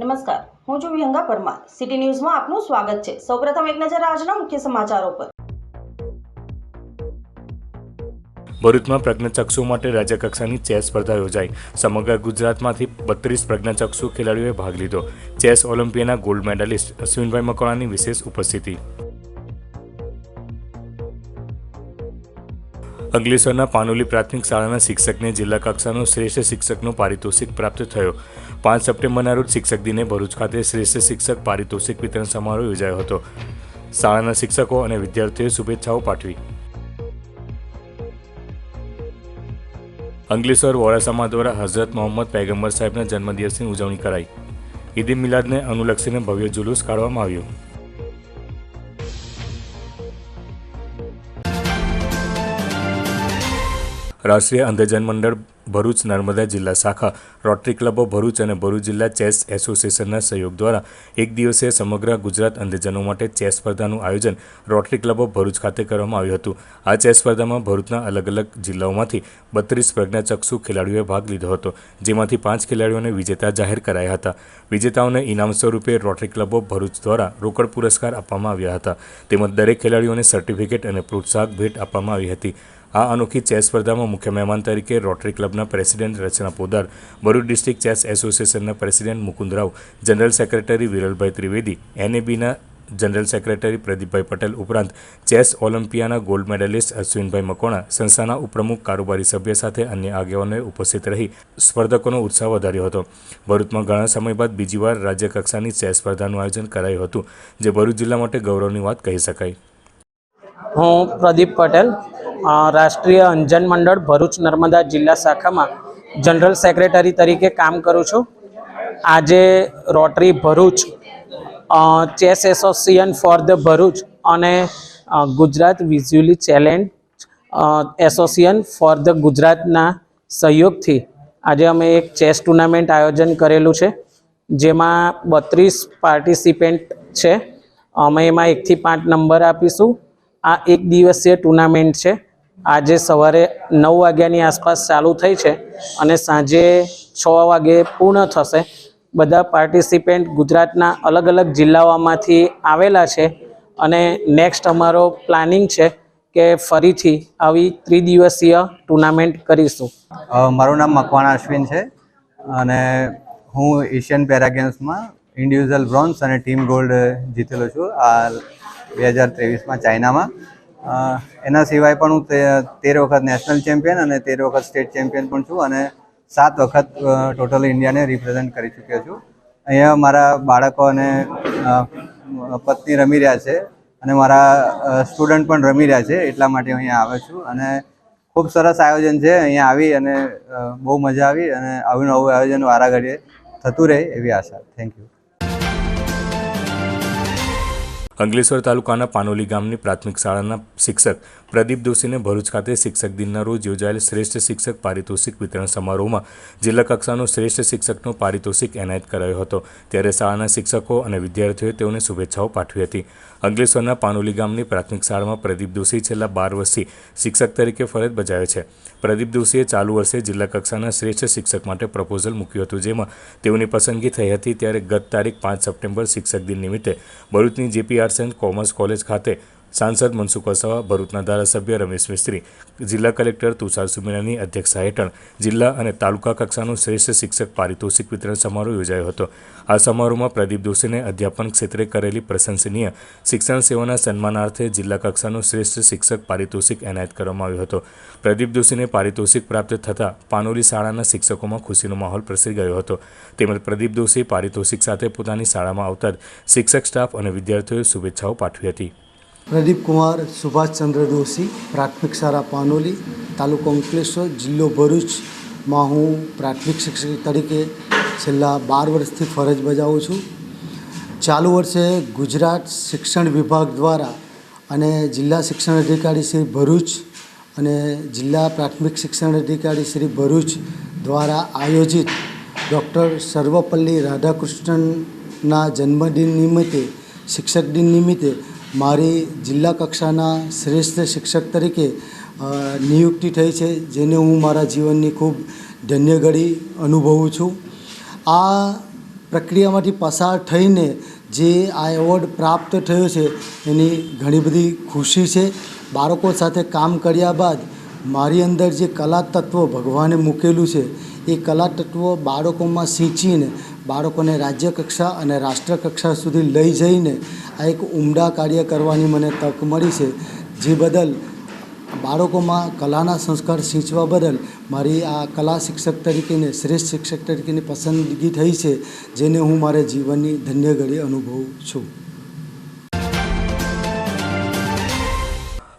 નમસ્કાર. હું છું વિહંગા પરમાર. સિટી ન્યૂઝમાં આપનું સ્વાગત છે. સૌપ્રથમ એક નજર આજના મુખ્ય સમાચારો પર. ભરૂચમાં પ્રજ્ઞાચક્ષુ માટે રાજ્યકક્ષાની ચેસ સ્પર્ધા યોજાઈ. સમગ્ર ગુજરાતમાંથી બત્રીસ પ્રજ્ઞાચક્ષુ ખેલાડીઓએ ભાગ લીધો. ચેસ ઓલિમ્પિયાના ગોલ્ડ મેડલિસ્ટ અશ્વિનભાઈ મકવાણાની વિશેષ ઉપસ્થિતિ. અંકલેશ્વરના પાનોલી પ્રાથમિક શાળાના શિક્ષકને જિલ્લા કક્ષાનો શ્રેષ્ઠ શિક્ષકનો પારિતોષિક પ્રાપ્ત થયો. પાંચ સપ્ટેમ્બરના રોજ શિક્ષક દિને ભરૂચ ખાતે શ્રેષ્ઠ શિક્ષક પારિતોષિક વિતરણ સમારોહ યોજાયો હતો. શાળાના શિક્ષકો અને વિદ્યાર્થીઓએ શુભેચ્છાઓ પાઠવી. અંગલેશ્વર વોરાસામા દ્વારા હઝરત મોહમ્મદ પૈગંબર સાહેબના જન્મદિવસની ઉજવણી કરાઈ. ઈદ મિલાદને અનુલક્ષીને ભવ્ય જુલુસ કાઢવામાં આવ્યું. રાષ્ટ્રીય અંધજન મંડળ ભરૂચ નર્મદા જિલ્લા શાખા, રોટરી ક્લબો ભરૂચ અને ભરૂચ જિલ્લા ચેસ એસોસિએશનના સહયોગ દ્વારા એક દિવસીય સમગ્ર ગુજરાત અંધજનો માટે ચેસ સ્પર્ધાનું આયોજન રોટરી ક્લબો ભરૂચ ખાતે કરવામાં આવ્યું હતું. આ ચેસ સ્પર્ધામાં ભરૂચના અલગ અલગ જિલ્લાઓમાંથી બત્રીસ પ્રજ્ઞાચક્ષુ ખેલાડીઓએ ભાગ લીધો હતો, જેમાંથી પાંચ ખેલાડીઓને વિજેતા જાહેર કરાયા હતા. વિજેતાઓને ઇનામ સ્વરૂપે રોટરી ક્લબો ભરૂચ દ્વારા રોકડ પુરસ્કાર આપવામાં આવ્યા હતા. તેમજ દરેક ખેલાડીઓને સર્ટિફિકેટ અને પ્રોત્સાહક ભેટ આપવામાં આવી હતી. આ અનોખી ચેસ સ્પર્ધામાં મુખ્ય મહેમાન તરીકે rotary ક્લબના president Rachna Podar Bharuch district chess એસોસિએશનના president Mukund general secretary Viralbhai Trivedi, એનએબીના general secretary પ્રદીપભાઈ પટેલ ઉપરાંત ચેસ ઓલિમ્પિયાના ગોલ્ડ મેડલિસ્ટ અશ્વિનભાઈ મકોણા સંસ્થાના ઉપપ્રમુખ કારોબારી સભ્ય સાથે અન્ય આગેવાનોએ ઉપસ્થિત રહી સ્પર્ધકોનો ઉત્સાહ વધાર્યો હતો. ભરૂચમાં ઘણા સમય બાદ બીજી વાર રાજ્ય કક્ષાની ચેસ સ્પર્ધાનું આયોજન કરાયું હતું, જે ભરૂચ જિલ્લા માટે ગૌરવની વાત કહી શકાય. હું પ્રદીપ પટેલ રાષ્ટ્રીય અંજન મંડળ ભરૂચ નર્મદા જિલ્લા શાખામાં જનરલ સેક્રેટરી તરીકે કામ કરું છું. આજે rotary Bharuch chess association for the Bharuch અને Gujarat visually challenge association for the ગુજરાતના સહયોગથી આજે અમે એક ચેસ ટુર્નામેન્ટ આયોજન કરેલું છે, જેમાં બત્રીસ પાર્ટિસિપેન્ટ છે. અમે એમાં એકથી પાંચ નંબર આપીશું. આ એક દિવસીય ટુર્નામેન્ટ છે. આજે સવારે નવ વાગ્યાની આસપાસ ચાલુ થઈ છે અને સાંજે છ વાગે પૂર્ણ થશે. બધા પાર્ટિસિપેન્ટ ગુજરાતના અલગ અલગ જિલ્લાઓમાંથી આવેલા છે અને નેક્સ્ટ અમારો પ્લાનિંગ છે કે ફરીથી આવી ત્રિદિવસીય ટુર્નામેન્ટ કરીશું. મારું નામ મકવાણા અશ્વિન છે અને હું એશિયન પેરા ગેમ્સમાં ઇન્ડિવિજ્યુઅલ બ્રોન્ઝ અને ટીમ ગોલ્ડ જીતેલો છું આ બે હજાર ત્રેવીસમાં ચાઇનામાં. એના સિવાય પણ હું તેર વખત નેશનલ ચેમ્પિયન અને તેર વખત સ્ટેટ ચેમ્પિયન પણ છું અને સાત વખત ટોટલ ઇન્ડિયાને રિપ્રેઝેન્ટ કરી ચૂક્યો છું. અહીંયા મારા બાળકો અને પત્ની રમી રહ્યા છે અને મારા સ્ટુડન્ટ પણ રમી રહ્યા છે એટલા માટે હું અહીંયા આવ્યો છું અને ખૂબ સરસ આયોજન છે. અહીંયા આવી અને બહુ મજા આવી અને આવું નવું આયોજન વારા ઘડીએ થતું રહે એવી આશા. થેન્ક યુ અંકલેશ્વર તાલુકાના પાનોલી ગામની પ્રાથમિક શાળાના શિક્ષક પ્રદીપ દોશીને ભરૂચ ખાતે શિક્ષક દિનના રોજ યોજાયેલ શ્રેષ્ઠ શિક્ષક પારિતોષિક વિતરણ સમારોહમાં જિલ્લા કક્ષાનો શ્રેષ્ઠ શિક્ષકનો પારિતોષિક એનાયત કરાયો હતો. ત્યારે શાળાના શિક્ષકો અને વિદ્યાર્થીઓએ તેઓને શુભેચ્છાઓ પાઠવી હતી. અંકલેશ્વરના પાનોલી ગામની પ્રાથમિક શાળામાં પ્રદીપ દોશી છેલ્લા બાર વર્ષથી શિક્ષક તરીકે ફરજ બજાવે છે. પ્રદીપ દોશીએ ચાલુ વર્ષે જિલ્લા કક્ષાના શ્રેષ્ઠ શિક્ષક માટે પ્રપોઝલ મૂક્યું હતું, જેમાં તેઓની પસંદગી થઈ હતી. ત્યારે ગત તારીખ પાંચ સપ્ટેમ્બર શિક્ષક દિન નિમિત્તે ભરૂચની JP arts and commerce college ખાતે સાંસદ મનસુખ વસાવા, ભરૂચના ધારાસભ્ય રમેશ મિસ્ત્રી, જિલ્લા કલેક્ટર તુષાર સુમેરાની અધ્યક્ષતા હેઠળ જિલ્લા અને તાલુકા કક્ષાનો શ્રેષ્ઠ શિક્ષક પારિતોષિક વિતરણ સમારોહ યોજાયો હતો. આ સમારોહમાં પ્રદીપ દોશીને અધ્યાપન ક્ષેત્રે કરેલી પ્રશંસનીય શિક્ષણ સેવાના સન્માનાર્થે જિલ્લા કક્ષાનો શ્રેષ્ઠ શિક્ષક પારિતોષિક એનાયત કરવામાં આવ્યો હતો. પ્રદીપ દોશીને પારિતોષિક પ્રાપ્ત થતાં પાનોલી શાળાના શિક્ષકોમાં ખુશીનો માહોલ પ્રસરી ગયો હતો. તેમજ પ્રદીપ દોશી પારિતોષિક સાથે પોતાની શાળામાં આવતા જ શિક્ષક, સ્ટાફ અને વિદ્યાર્થીઓએ શુભેચ્છાઓ પાઠવી હતી. પ્રદીપ કુમાર સુભાષચંદ્ર જોશી, પ્રાથમિક શાળા પાનોલી, તાલુકો અંકલેશ્વર, જિલ્લો ભરૂચમાં હું પ્રાથમિક શિક્ષક તરીકે છેલ્લા બાર વર્ષથી ફરજ બજાવું છું. ચાલુ વર્ષે ગુજરાત શિક્ષણ વિભાગ દ્વારા અને જિલ્લા શિક્ષણ અધિકારી શ્રી ભરૂચ અને જિલ્લા પ્રાથમિક શિક્ષણ અધિકારી શ્રી ભરૂચ દ્વારા આયોજિત ડૉક્ટર સર્વપલ્લી રાધાકૃષ્ણનના જન્મદિન નિમિત્તે, શિક્ષક દિન નિમિત્તે મારી જિલ્લા કક્ષાના શ્રેષ્ઠ શિક્ષક તરીકે નિયુક્તિ થઈ છે, જેને હું મારા જીવનની ખૂબ ધન્ય અનુભવું છું. આ પ્રક્રિયામાંથી પસાર થઈને જે આ એવોર્ડ પ્રાપ્ત થયો છે, એની ઘણી બધી ખુશી છે. બાળકો સાથે કામ કર્યા બાદ મારી અંદર જે કલા તત્વ ભગવાને મૂકેલું છે, એ કલા તત્વ બાળકોમાં સિંચીને બાળકોને રાજ્ય કક્ષા અને રાષ્ટ્ર કક્ષા સુધી લઈ જઈને આ એક ઉમદા કાર્ય કરવાની મને તક મળી છે. જે બદલ બાળકોમાં કલાના સંસ્કાર સિંચવા બદલ મારી આ કલા શિક્ષક તરીકેને, શ્રેષ્ઠ શિક્ષક તરીકેની પસંદગી થઈ છે, જેને હું મારા જીવનની ધન્ય ઘડી અનુભવું છું.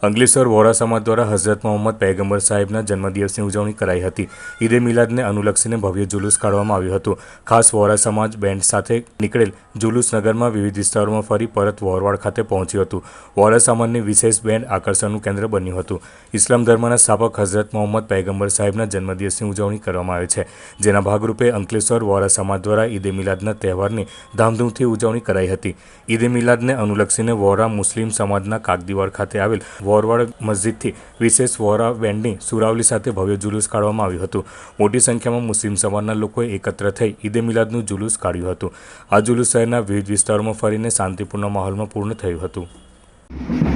અંકલેશ્વર વોરા સમાજ દ્વારા હઝરત મોહમ્મદ પૈગંબર સાહેબના જન્મદિવસની ઉજવણી કરાઈ હતી. ઈદે મિલાદને અનુલક્ષીને ભવ્ય જુલુસ કાઢવામાં આવ્યું હતું. ખાસ વોરા સમાજ બેન્ડ સાથે નીકળેલ જુલુસ નગરમાં વિવિધ વિસ્તારોમાં ફરી પરત વોરવાડ ખાતે પહોંચ્યું હતું. વોરા સમાજની વિશેષ બેન્ડ આકર્ષણનું કેન્દ્ર બન્યું હતું. ઇસ્લામ ધર્મના સ્થાપક હઝરત મોહમ્મદ પૈગંબર સાહેબના જન્મદિવસની ઉજવણી કરવામાં આવે છે. જેના ભાગરૂપે અંકલેશ્વર વોરા સમાજ દ્વારા ઈદે મિલાદના તહેવારની ધામધૂમથી ઉજવણી કરાઈ હતી. ઈદે મિલાદને અનુલક્ષીને વોરા મુસ્લિમ સમાજના કાગદીવાર ખાતે આવેલ વોરવાડ મસ્જિદથી વિશેષ વોરા બેન્ડની સુરાવલી સાથે ભવ્ય જુલુસ કાઢવામાં આવ્યું હતું. મોટી સંખ્યામાં મુસ્લિમ સમાજના લોકોએ એકત્ર થઈ ઈદે મિલાદનું જુલુસ કાઢ્યું હતું. આ જુલુસ શહેરના વિવિધ વિસ્તારોમાં ફરીને શાંતિપૂર્ણ માહોલમાં પૂર્ણ થયું હતું.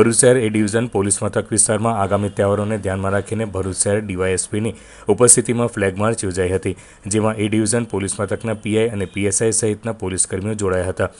ભરૂચ શહેર એ ડિવિઝન પોલીસ મથક વિસ્તારમાં આગામી તહેવારોને ધ્યાનમાં રાખીને ભરૂચ શહેર ડીવાયએસપીની ઉપસ્થિતિમાં ફ્લેગ માર્ચ યોજાઈ હતી, જેમાં એ ડિવિઝન પોલીસ મથકના પીઆઈ અને પીએસઆઈ સહિતના પોલીસ કર્મીઓ જોડાયા હતા.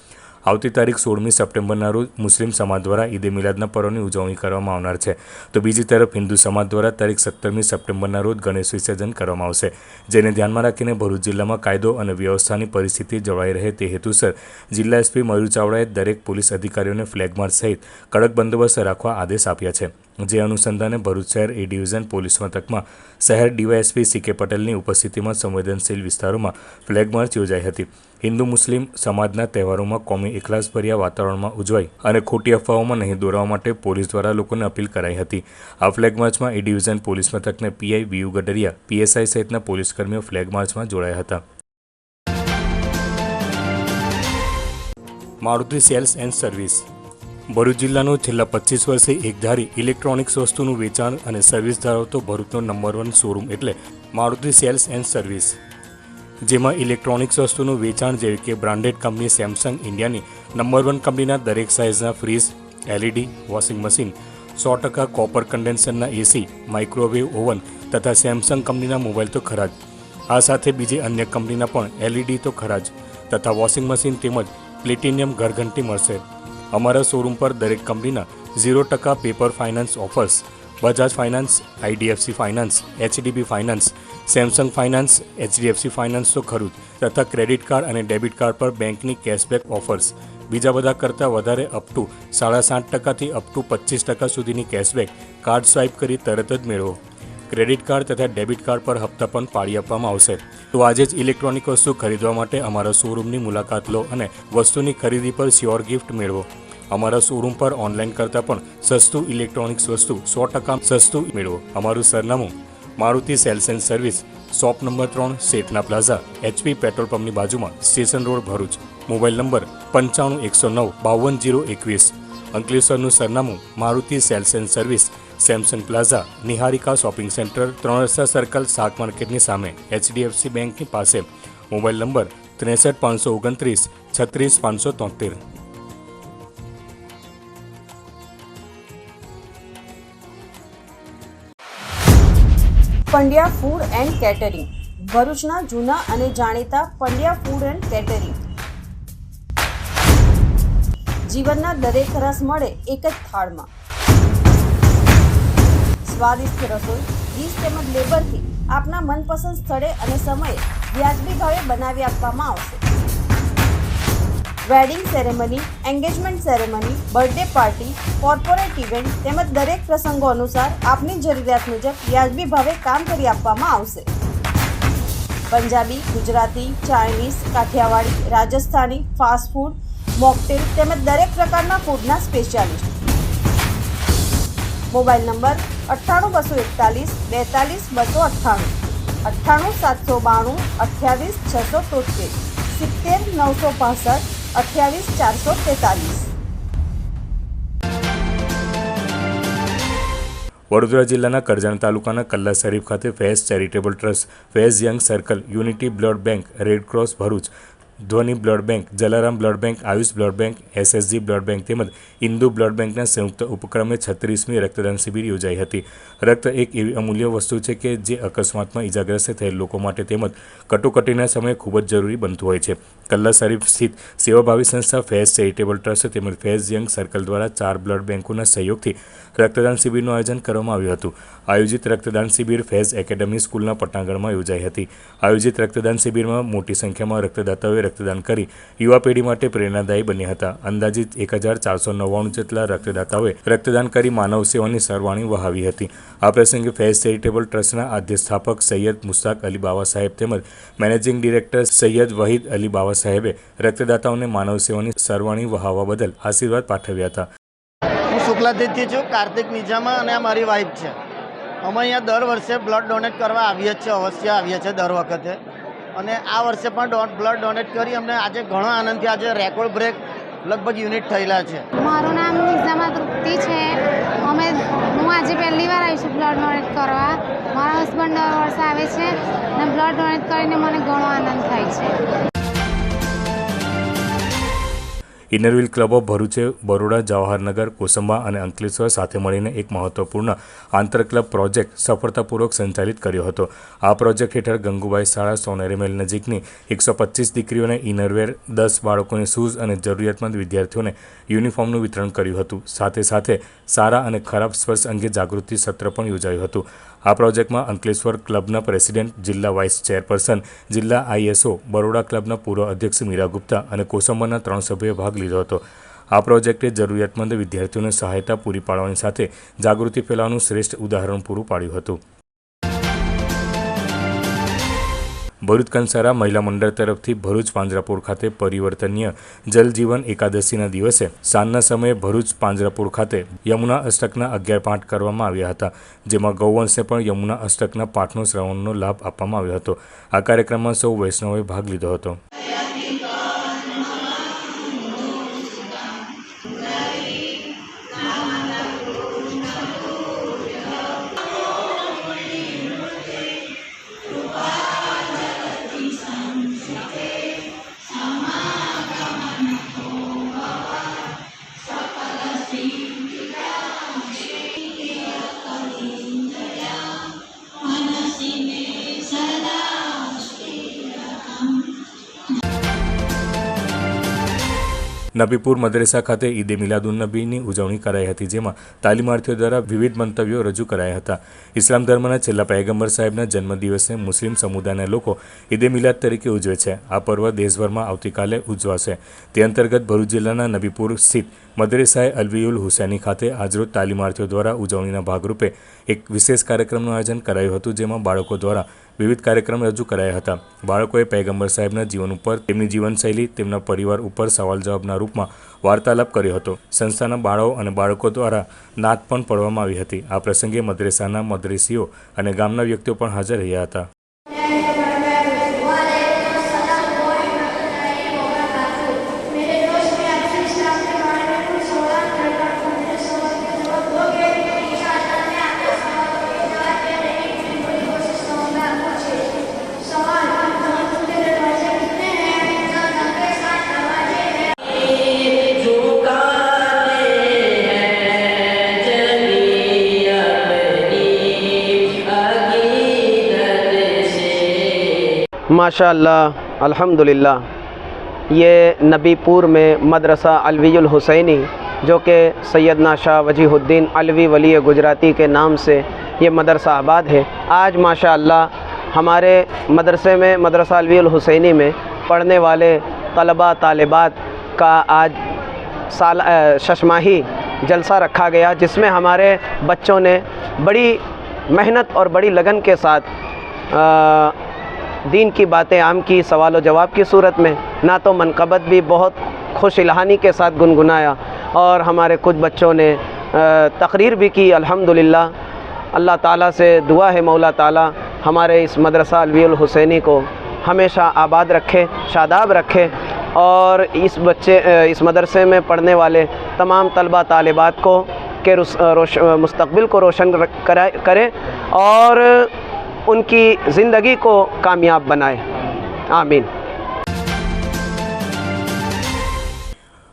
આવતી તારીખ સોળમી સપ્ટેમ્બરના રોજ મુસ્લિમ સમાજ દ્વારા ઈદે મિલાદના પર્વની ઉજવણી કરવામાં આવનાર છે. તો બીજી તરફ હિન્દુ સમાજ દ્વારા તારીખ સત્તરમી સપ્ટેમ્બરના રોજ ગણેશ વિસર્જન કરવામાં આવશે. જેને ધ્યાનમાં રાખીને ભરૂચ જિલ્લામાં કાયદો અને વ્યવસ્થાની પરિસ્થિતિ જળવાઈ રહે તે હેતુસર જિલ્લા એસપી મયુર ચાવડાએ દરેક પોલીસ અધિકારીઓને ફ્લેગ માર્ચ સહિત કડક બંદોબસ્ત રાખવા આદેશ આપ્યા છે. જે અનુસંધાને ભરૂચ શહેર એ ડિવિઝન પોલીસ મથકમાં શહેર ડીવાયએસપી સી કે પટેલની ઉપસ્થિતિમાં સંવેદનશીલ વિસ્તારોમાં ફ્લેગ માર્ચ યોજાઈ હતી. હિન્દુ, મુસ્લિમ સમાજના તહેવારોમાં કોમી એકલાસભર્યા વાતાવરણમાં ઉજવાય અને ખોટી અફવાઓમાં નહીં દોરવા માટે પોલીસ દ્વારા લોકોને અપીલ કરાઈ હતી. આ ફ્લેગ માર્ચમાં એ ડિવિઝન પોલીસ મથકના PI V U Gadariya PSI સહિતના પોલીસ કર્મીઓ ફ્લેગ માર્ચમાં જોડાયા હતા. Maruti sales and service Bharuch જિલ્લાનું છેલ્લા પચીસ વર્ષે એકધારી ઇલેક્ટ્રોનિક્સ વસ્તુનું વેચાણ અને સર્વિસ ધરાવતો ભરૂચનો નંબર વન શોરૂમ એટલે મારુતિ સેલ્સ એન્ડ સર્વિસ. જેમાં ઇલેક્ટ્રોનિક્સ વસ્તુનું વેચાણ જેવી કે બ્રાન્ડેડ કંપની સેમસંગ ઇન્ડિયાની નંબર વન કંપનીના દરેક સાઇઝના ફ્રીજ એલઈડી વોશિંગ મશીન સો ટકા કોપર કન્ડેન્સરના એસી માઇક્રોવેવ ઓવન તથા સેમસંગ કંપનીના મોબાઈલ તો ખરા જ. આ સાથે બીજી અન્ય કંપનીના પણ એલઈડી તો ખરા જ તથા વોશિંગ મશીન તેમજ પ્લેટિનિયમ ઘરઘંટી મળશે. અમારા શોરૂમ પર દરેક કંપનીના ઝીરો ટકા paper finance offers Bajaj finance IDFC finance HDB finance Samsung finance HDFC finance તો ખરું તથા ક્રેડિટ કાર્ડ અને ડેબિટ કાર્ડ પર બેંકની કેશબેક ઓફર્સ બીજા બધા કરતાં વધારે અપ ટુ સાડા સાત ટકાથી અપ ટુ પચીસ ટકા સુધીની કેશબેક કાર્ડ સ્વાઇપ કરી તરત જ મેળવો. ક્રેડિટ કાર્ડ તથા ડેબિટ કાર્ડ પર હપ્તા પણ પાડી આપવામાં આવશે. તો આજે જ ઇલેક્ટ્રોનિક વસ્તુ ખરીદવા માટે અમારા શોરૂમની મુલાકાત લો અને વસ્તુની ખરીદી પર શ્યોર ગિફ્ટ મેળવો. અમારા શોરૂમ પર ઓનલાઈન કરતાં પણ સસ્તું ઇલેક્ટ્રોનિક્સ વસ્તુ સો ટકા સસ્તું મેળવો. અમારું સરનામું Maruti sales and service, shop number ત્રણ, શેઠના પ્લાઝા એચપી પેટ્રોલ પંપની બાજુમાં, station road Bharuch. Mobile number પંચાણું એકસો નવ બાવન જીરો એકવીસ. અંકલેશ્વરનું સરનામું Maruti sales and service Samsung plaza, Niharika shopping centre ત્રણ રસ્તા સર્કલ, શાક માર્કેટની સામે, એચડીએફસી બેંકની પાસે. મોબાઈલ નંબર ત્રેસઠ પાંચસો ઓગણત્રીસ, છત્રીસ પાંચસો તોતેર. Pandya food and catering. ભરૂચના જૂના અને જાણીતા પંડ્યા ફૂડ એન્ડ કેટરિંગ. જીવનના દરેક રસ મળે એક જ થાળમાં. સ્વાદિષ્ટ રસોઈ. ડીશ તેમજ લેબરથી આપના મનપસંદ સ્થળે અને સમયે વ્યાજબી ભાવે બનાવી આપવામાં આવશે. Wedding ceremony engagement ceremony birthday party corporate event તેમજ દરેક પ્રસંગો અનુસાર આપની જરૂરિયાત મુજબ વ્યાજબી ભાવે કામ કરી આપવામાં આવશે. Punjabi, Gujarati, Chinese, Kathiyawadi, Rajasthani fast food mocktail તેમજ દરેક પ્રકારના ફૂડના સ્પેશિયાલિસ્ટ મોબાઈલ નંબર અઠ્ઠાણું બસો એકતાલીસ, બેતાલીસ બસો અઠ્ઠાણું. અઠ્ઠાણું સાતસો બાણું, અઠ્યાવીસ છસો તોતેર સિત્તેર નવસો પાસઠ, અઠ્યાવીસ ચારસો તેતાલીસ. વડોદરા જિલ્લાના કરજણ તાલુકાના કલ્લા શરીફ ખાતે Faiz charitable trust, Faiz young circle, unity blood bank, red cross Bharuch Dhwani blood bank, Jalaram blood bank, Ayush blood bank, SSG blood bank તેમજ ઇન્દુ બ્લડ બેંકના સંયુક્ત ઉપક્રમે છત્રીસમી રક્તદાન શિબિર યોજાઈ હતી. રક્ત એક એવી અમૂલ્ય વસ્તુ છે કે જે અકસ્માતમાં ઇજાગ્રસ્ત થયેલ લોકો માટે તેમજ કટોકટીના સમયે ખૂબ જ જરૂરી બનતું હોય છે. કલ્લા શરીફ સ્થિત સેવાભાવી સંસ્થા ફેઝ ચેરિટેબલ ટ્રસ્ટ તેમજ ફેઝ યંગ સર્કલ દ્વારા ચાર બ્લડ બેંકોના સહયોગથી રક્તદાન શિબિરનું આયોજન કરવામાં આવ્યું હતું. આયોજિત રક્તદાન શિબિર ફેઝ એકેડેમી સ્કૂલના પટાંગણમાં યોજાઈ હતી. આયોજિત રક્તદાન શિબિરમાં મોટી સંખ્યામાં રક્તદાતાઓએ રક્તદાન કરી યુવા પેઢી માટે પ્રેરણાદાયી બન્યા હતા. અંદાજિત એક હજાર ચારસો નવ્વાણું જેટલા રક્તદાતાઓએ રક્તદાન કરી માનવ સેવાની સરવાણી વહાવી હતી. આ પ્રસંગે ફેઝ ચેરિટેબલ ટ્રસ્ટના આદ્યસ્થાપક સૈયદ મુસ્તાક અલી બાવા સાહેબ તેમજ મેનેજિંગ ડિરેક્ટર સૈયદ વહીદ અલી બાવા સાહેબે રક્તદાતાઓને માનવ સેવાની સરવાણી વહાવવા બદલ આશીર્વાદ પાઠવ્યા હતા. હું શુક્લાદિત્ય છું કાર્તિક નિજામા અને આ મારી વાઈફ છે. અમે અહીંયા દર વર્ષે બ્લડ ડોનેટ કરવા આવીએ છીએ અવશ્ય આવીએ છીએ દર વખતે. અને આ વર્ષે પણ ડો બ્લડ ડોનેટ કરી અમને આજે ઘણો આનંદથી આજે રેકોર્ડ બ્રેક લગભગ યુનિટ થયેલા છે. મારું નામ નિઝામા તૃપ્તિ છે. અમે હું આજે પહેલી વાર આવી છું બ્લડ ડોનેટ કરવા. મારા હસબન્ડ દર વર્ષે આવે છે અને બ્લડ ડોનેટ કરીને મને ઘણો આનંદ થાય છે. ઇનરવિલ ક્લબ ઓફ ભરૂચે બરોડા, જવાહરનગર, કોસંબા અને અંકલેશ્વર સાથે મળીને એક મહત્વપૂર્ણ આંતર ક્લબ પ્રોજેક્ટ સફળતાપૂર્વક સંચાલિત કર્યો હતો. આ પ્રોજેક્ટ હેઠળ ગંગુબાઈ શાળા સોનેરીમેલ નજીકની એકસો પચીસ દીકરીઓને ઇનરવેર દસ બાળકોને શૂઝ અને જરૂરિયાતમંદ વિદ્યાર્થીઓને યુનિફોર્મનું વિતરણ કર્યું હતું. સાથે સાથે સારા અને ખરાબ સ્પર્શ અંગે જાગૃતિ સત્ર પણ યોજાયું હતું. આ પ્રોજેક્ટમાં અંકલેશ્વર ક્લબના પ્રેસિડેન્ટ, જિલ્લા વાઇસ ચેરપર્સન, જિલ્લા આઈએસઓ બરોડા ક્લબના પૂર્વ અધ્યક્ષ મીરા ગુપ્તા અને કોસંબાના ત્રણ સભ્યોએ ભાગ લીધો હતો. આ પ્રોજેક્ટે જરૂરિયાતમંદ વિદ્યાર્થીઓને સહાયતા પૂરી પાડવાની સાથે જાગૃતિ ફેલાવવાનું શ્રેષ્ઠ ઉદાહરણ પૂરું પાડ્યું હતું. ભરૂચ કંસારા મહિલા મંડળ તરફથી ભરૂચ પાંજરાપોળ ખાતે પરિવર્તનીય જલજીવન એકાદશીના દિવસે સાંજના સમયે ભરૂચ પાંજરાપોળ ખાતે યમુના અષ્ટકના અગિયાર પાઠ કરવામાં આવ્યા હતા, જેમાં ગૌવંશને પણ યમુના અષ્ટકના પાઠનો શ્રવણનો લાભ આપવામાં આવ્યો હતો. આ કાર્યક્રમમાં સૌ વૈષ્ણવોએ ભાગ લીધો હતો. નબીપુર મદરેસા ખાતે ઈદે મિલાદુન્નબીની ઉજવણી કરાઈ હતી, જેમાં તાલીમાર્થીઓ દ્વારા વિવિધ મંતવ્યો રજૂ કરાયા હતા. ઇસ્લામ ધર્મના છેલ્લા પૈગંબર સાહેબના જન્મદિવસને મુસ્લિમ સમુદાયના લોકો ઈદે મિલાદ તરીકે ઉજવે છે. આ પર્વ દેશભરમાં આવતીકાલે ઉજવાશે. તે અંતર્ગત ભરૂચ જિલ્લાના નબીપુર સ્થિત મદરેસાએ અલવીઉલ હુસૈની ખાતે આજરોજ તાલીમાર્થીઓ દ્વારા ઉજવણીના ભાગરૂપે એક વિશેષ કાર્યક્રમનું આયોજન કરાયું હતું, જેમાં બાળકો દ્વારા વિવિધ કાર્યક્રમ રજૂ કરાયા હતા. બાળકોએ પૈગંબર સાહેબના જીવન ઉપર, તેમની જીવનશૈલી, તેમના પરિવાર ઉપર સવાલ જવાબના રૂપમાં વાર્તાલાપ કર્યો હતો. સંસ્થાના બાળાઓ અને બાળકો દ્વારા નાત પણ પડવામાં આવી હતી. આ પ્રસંગે મદ્રેસાના મદ્રેસીઓ અને ગામના વ્યક્તિઓ પણ હાજર રહ્યા હતા. माशाल्लाह अल्हम्दुलिल्लाह। ये नबीपुर में मदरसा अलवीउल हुसैनी जो कि सैयदना शाह वजीहुद्दीन अलवी वली गुजराती के नाम से ये मदरसा आबाद है। आज माशाल्लाह हमारे मदरसे में मदरसा अलवीउल हुसैनी में पढ़ने वाले तलबा तालिबात का आज साल शशमाही जलसा रखा गया जिसमें हमारे बच्चों ने बड़ी मेहनत और बड़ी लगन के साथ अ, دین کی باتیں عام کی، سوال و جواب کی صورت میں نہ تو منقبت بھی بہت خوش الہانی کے ساتھ گنگنایا اور ہمارے کچھ بچوں نے تقریر بھی کی، الحمدللہ، اللہ تعالیٰ سے دعا ہے مولا تعالیٰ، ہمارے اس مدرسہ الوی الحسینی کو ہمیشہ آباد رکھے، شاداب رکھے اور اس بچے اس مدرسے میں پڑھنے والے تمام طلبہ طالبات کو، کے مستقبل کو روشن کرے اور को रोशन रख- कराए करे और उनकी ज़िंदगी को कामयाब बनाए आमीन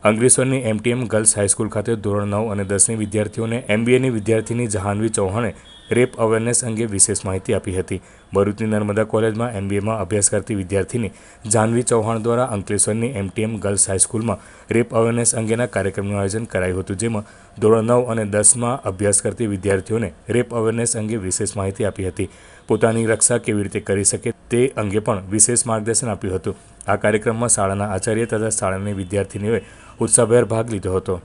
અંગ્રેશ્વરની એમટીએમ ગર્લ્સ હાઈસ્કૂલ ખાતે ધોરણ નવ અને દસની વિદ્યાર્થીઓને એમબીએની વિદ્યાર્થીની જહાનવી ચૌહાણે રેપ અવેરનેસ અંગે વિશેષ માહિતી આપી હતી. ભરૂચની નર્મદા કોલેજમાં એમબીએમાં અભ્યાસ કરતી વિદ્યાર્થીની જાનવી ચૌહાણ દ્વારા અંકલેશ્વરની એમટીએમ ગર્લ્સ હાઈસ્કૂલમાં રેપ અવેરનેસ અંગેના કાર્યક્રમનું આયોજન કરાયું હતું, જેમાં ધોરણ નવ અને દસમાં અભ્યાસ કરતી વિદ્યાર્થીઓને રેપ અવેરનેસ અંગે વિશેષ માહિતી આપી હતી. પોતાની રક્ષા કેવી રીતે કરી શકે તે અંગે પણ વિશેષ માર્ગદર્શન આપ્યું હતું. આ કાર્યક્રમમાં શાળાના આચાર્ય તથા શાળાની વિદ્યાર્થીનીઓએ ઉત્સાહભેર ભાગ લીધો હતો.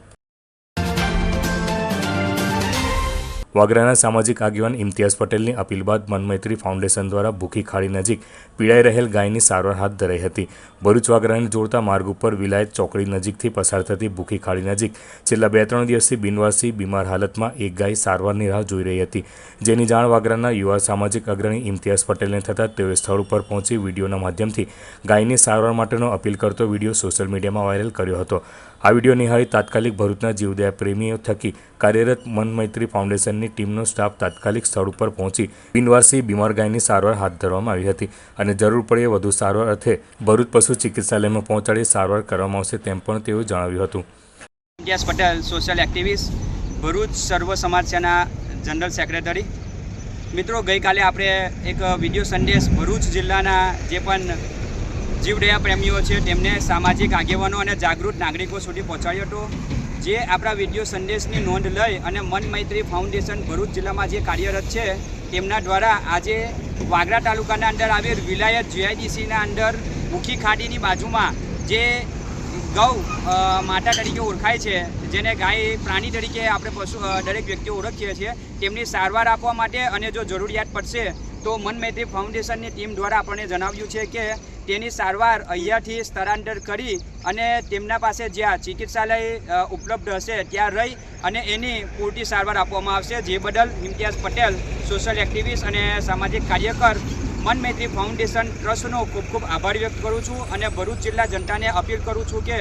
વાગરાના સામાજિક આગેવાન ઇમ્તિયાઝ પટેલની અપીલ બાદ મનમૈત્રી ફાઉન્ડેશન દ્વારા ભૂખી ખાડી નજીક પીડાઈ રહેલ ગાયની સારવાર હાથ ધરાઈ હતી. ભરૂચ વાગરાને જોડતા માર્ગ ઉપર વિલાયત ચોકડી નજીકથી પસાર થતી ભૂખી ખાડી નજીક છેલ્લા બે ત્રણ દિવસથી બિનવાસી બીમાર હાલતમાં એક ગાય સારવારની રાહ જોઈ રહી હતી. જેની જાણ વાગરાના યુવા સામાજિક અગ્રણી ઇમ્તિયાઝ પટેલને થતાં તેઓએ સ્થળ ઉપર પહોંચી વિડીયોના માધ્યમથી ગાયની સારવાર માટેનો અપીલ કરતો વીડિયો સોશિયલ મીડિયામાં વાયરલ કર્યો હતો. આ વીડિયો નિહાળી તાત્કાલિક ભરૂચના જીવદયા પ્રેમીઓ થકી કાર્યરત મન મૈત્રી ફાઉન્ડેશનની ટીમનો સ્ટાફ તાત્કાલિક સ્થળ ઉપર પહોંચી બિનવારસી બીમાર ગાયની સારવાર હાથ ધરવામાં આવી હતી અને જરૂર પડે વધુ સારવાર અર્થે ભરૂચ પશુ ચિકિત્સાલયમાં પહોંચાડી સારવાર કરવામાં આવશે તેમ પણ તેઓએ જણાવ્યું હતું. પટેલ સોશિયલ એક્ટિવિસ્ટ ભરૂચ સર્વ સમાજ સેના જનરલ સેક્રેટરી મિત્રો, ગઈકાલે આપણે એક વીડિયો સંદેશ ભરૂચ જિલ્લાના જે પણ જીવદયા પ્રેમીઓ છે, તેમને સામાજિક આગેવાનો અને જાગૃત નાગરિકો સુધી પહોંચાડ્યો હતો. જે આપણા વીડિયો સંદેશની નોંધ લઈ અને મન મૈત્રી ફાઉન્ડેશન ભરૂચ જિલ્લામાં જે કાર્યરત છે, તેમના દ્વારા આજે વાગરા તાલુકાના અંદર આવેલ વિલાયત જીઆઈડીસીના અંદર ભૂખી ખાડીની બાજુમાં જે ગૌ માતા તરીકે ઓળખાય છે, જેને ગાય, પ્રાણી તરીકે આપણે પશુ દરેક વ્યક્તિઓ ઓળખીએ છીએ, તેમની સારવાર આપવા માટે અને જો જરૂરિયાત પડશે તો મન ફાઉન્ડેશનની ટીમ દ્વારા આપણને જણાવ્યું છે કે તેની સારવાર અહીંયાથી સ્થળાંતર કરી અને તેમના પાસે જ્યાં ચિકિત્સાલય ઉપલબ્ધ હશે ત્યાં રહી અને એની પૂરતી સારવાર આપવામાં આવશે. જે બદલ ઇમ્તિયાઝ પટેલ, સોશિયલ એક્ટિવિસ્ટ અને સામાજિક કાર્યકર, મન મૈત્રી ફાઉન્ડેશન ટ્રસ્ટનો ખૂબ ખૂબ આભાર વ્યક્ત કરું છું અને ભરૂચ જિલ્લા જનતાને અપીલ કરું છું કે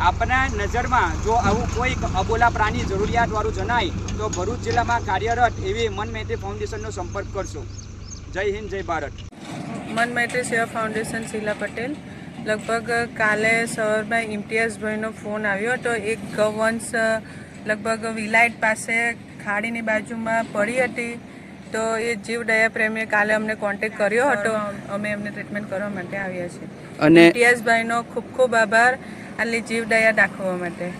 આપના નજરમાં જો આવું કોઈક અબોલા પ્રાણી જરૂરિયાતવાળું જણાય તો ભરૂચ જિલ્લામાં કાર્યરત એવી મન મૈત્રી ફાઉન્ડેશનનો સંપર્ક કરશો. જય હિન્દ જય ભારત. મન મૈત્રી સેવા ફાઉન્ડેશન શીલા પટેલ. લગભગ કાલે સવારમાં ઇમ્તિયાઝભાઈનો ફોન આવ્યો હતો. એક ગૌવંશ લગભગ વિલાઇટ પાસે ખાડીની બાજુમાં પડી હતી. તો એ જીવદયા પ્રેમીએ કાલે અમને કોન્ટેક કર્યો હતો. અમે એમને ટ્રીટમેન્ટ કરવા માટે આવ્યા છીએ. અને ઇમ્તિયાઝભાઈનો ખૂબ ખૂબ આભાર. આટલી જીવદયા દાખવવા માટે.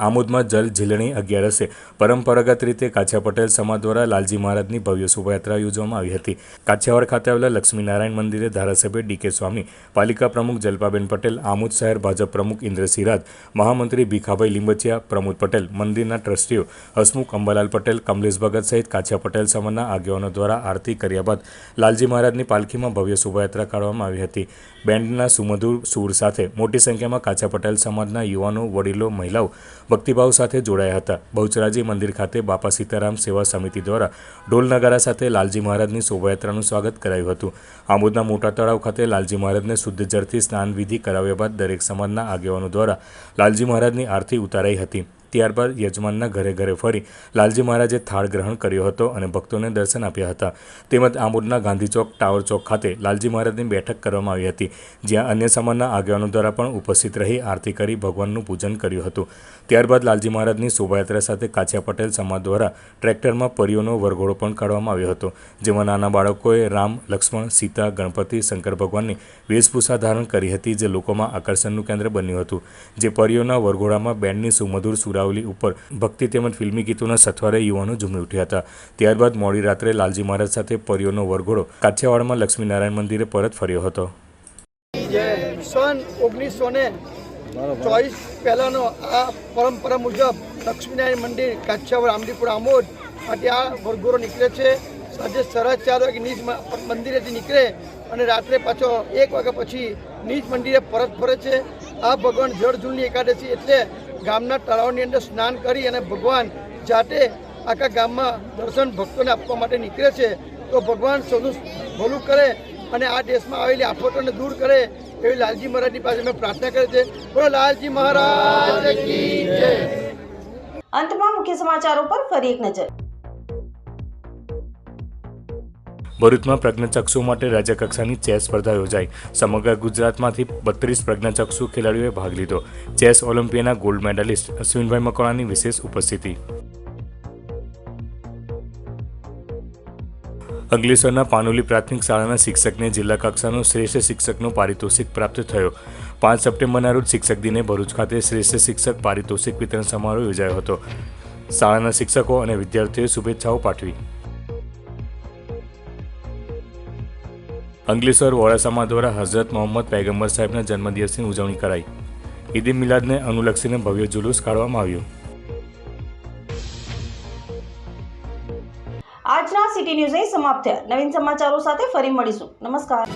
આમોદમાં જલ ઝીલણી અગિયારસે. પરંપરાગત રીતે કાછિયા પટેલ સમાજ દ્વારા લાલજી મહારાજની ભવ્ય શોભાયાત્રા યોજવામાં આવી હતી. કાછિયાવાડ ખાતે આવેલા લક્ષ્મીનારાયણ મંદિરે ધારાસભ્ય ડીકે સ્વામી, પાલિકા પ્રમુખ જલપાબેન પટેલ, આમોદ શહેર ભાજપ પ્રમુખ ઇન્દ્રસિંહ રાજ મહામંત્રી ભીખાભાઈ લીંબચિયા, પ્રમોદ પટેલ, મંદિરના ટ્રસ્ટીઓ હસમુખ અંબાલાલ પટેલ, કમલેશ ભગત સહિત કાછિયા પટેલ સમાજના આગેવાનો દ્વારા આરતી કર્યા બાદ લાલજી મહારાજની પાલખીમાં ભવ્ય શોભાયાત્રા કાઢવામાં આવી હતી. બેન્ડના સુમધુર સૂર સાથે મોટી સંખ્યામાં કાછા પટેલ સમાજના યુવાનો, વડીલો, મહિલાઓ ભક્તિભાવ સાથે જોડાયા હતા. બહુચરાજી મંદિર ખાતે બાપા સીતારામ સેવા સમિતિ દ્વારા ઢોલ નગારા સાથે લાલજી મહારાજની શોભાયાત્રાનું સ્વાગત કરાયું હતું. આમોદના મોટા તળાવ ખાતે લાલજી મહારાજને શુદ્ધ જળથી સ્નાન વિધિ કરાવ્યા બાદ દરેક સમાજના આગેવાનો દ્વારા લાલજી મહારાજની આરતી ઉતારાઈ હતી. ત્યારબાદ યજમાનના ઘરે ઘરે ફરી લાલજી મહારાજે થાળ ગ્રહણ કર્યો હતો અને ભક્તોને દર્શન આપ્યા હતા. તેમજ આમોદના ગાંધી ચોક, ટાવર ચોક ખાતે લાલજી મહારાજની બેઠક કરવામાં આવી હતી, જ્યાં અન્ય સમાજના આગેવાનો દ્વારા પણ ઉપસ્થિત રહી આરતી કરી ભગવાનનું પૂજન કર્યું હતું. ત્યારબાદ લાલજી મહારાજની શોભાયાત્રા સાથે કાછિયા પટેલ સમાજ દ્વારા ટ્રેક્ટરમાં પરીઓનો વરઘોડો પણ કાઢવામાં આવ્યો હતો, જેમાં નાના બાળકોએ રામ, લક્ષ્મણ, સીતા, ગણપતિ, શંકર ભગવાનની વેશભૂષા ધારણ કરી હતી, જે લોકોમાં આકર્ષણનું કેન્દ્ર બન્યું હતું. જે પરીઓના વરઘોડામાં બેન્ડની સુમધુર સુરાવલી ઉપર ભક્તિ તેમજ ફિલ્મી ગીતોના સથવારે યુવાનો ઝૂમી ઉઠ્યા હતા. ત્યારબાદ મોડી રાત્રે લાલજી મહારાજ સાથે પરીઓનો વરઘોડો કાઠિયાવાડમાં લક્ષ્મીનારાયણ મંદિરે પરત ફર્યો હતો. સન ઓગણીસો ને ચોવીસ પહેલાંનો આ પરંપરા મુજબ લક્ષ્મીનારાયણ મંદિર કાઠિયાવાડ આમદીપુર આમોદ માટે આ વરઘોડો નીકળે છે. સાંજે સાડા ચાર વાગે નીજ મંદિરેથી નીકળે અને રાત્રે પાછો એક વાગ્યા પછી નીજ મંદિરે પરત ફરે છે. આ ભગવાન જળ ઝૂલની એકાદશી એટલે ગામના તળાવની અંદર સ્નાન કરી અને ભગવાન જાતે આખા ગામમાં દર્શન ભક્તોને આપવા માટે નીકળે છે, તો ભગવાન સૌનું ભલું કરે અને આ દેશમાં આવેલી આફતોને દૂર કરે એવી લાલજી મહારાજની પાસે અમે પ્રાર્થના કરી છે બોલો, લાલજી મહારાજ અંતમાં મુખ્ય સમાચારો પર ફરી એક નજર. ભરૂચમાં પ્રજ્ઞાચક્ષુ માટે રાજ્યકક્ષાની ચેસ સ્પર્ધા યોજાઈ. સમગ્ર ગુજરાતમાંથી બત્રીસ પ્રજ્ઞાચક્ષુ ખેલાડીઓએ ભાગ લીધો. ચેસ ઓલિમ્પિયાના ગોલ્ડ મેડલિસ્ટ અશ્વિનભાઈ મકવાણાની વિશેષ ઉપસ્થિતિ. અંગલેશ્વરના પાનોલી પ્રાથમિક શાળાના શિક્ષકને જિલ્લા કક્ષાનો શ્રેષ્ઠ શિક્ષકનો પારિતોષિક પ્રાપ્ત થયો. પાંચ સપ્ટેમ્બરના રોજ શિક્ષક દિને ભરૂચ ખાતે શ્રેષ્ઠ શિક્ષક પારિતોષિક વિતરણ સમારોહ યોજાયો હતો. શાળાના શિક્ષકો અને વિદ્યાર્થીઓએ શુભેચ્છાઓ પાઠવી. અંકલેશ્વર વોળાસામા દ્વારા હઝરત મોહમ્મદ પૈગંબર સાહેબના જન્મદિવસની ઉજવણી કરાઈ. ઈદ મિલાદને અનુલક્ષીને ભવ્ય જુલુસ કાઢવામાં આવ્યું. આજના સિટી ન્યૂઝ અહીં સમાપ્ત થયા. નવીન સમાચારો સાથે ફરી મળીશું. નમસ્કાર.